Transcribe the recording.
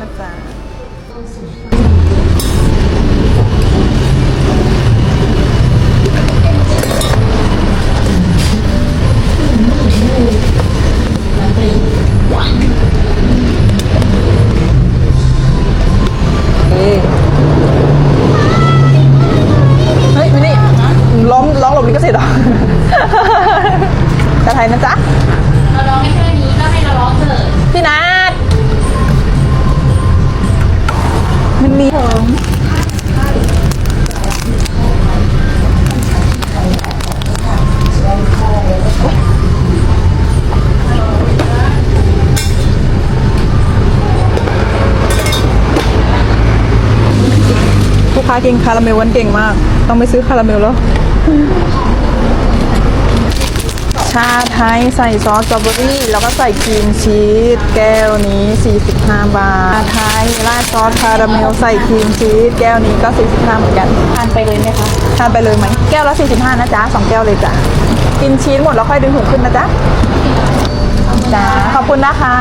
นะจ๊ะ เฮ้ยเฮ้ยมานี่ร้องร้องหลบลิขสิทธิ์เหรอ จะไทยนะจ๊ะ เราร้องไม่แค่นี้ก็ให้เราร้องเถอะ ะ มีผมลูกค้ากินคาราเมลวันเก่งมาก ต้องไปซื้อคาราเมลแล้ว ชาไทยใส่ซอสสตรอเบอรี่ แล้วก็ใส่ครีมชีสแก้วนี้ 45 บาทชาไทยราดซอสคาราเมลใส่ครีมชีสแก้วนี้ก็ 45 เหมือนกันทานไปเลยไหมคะทานไปเลยไหมแก้วละ 45 นะจ๊ะสองแก้วเลยจ้ะกินชีสหมดแล้วค่อยดึงหูขึ้นนะจ๊ะจ้าขอบคุณนะคะ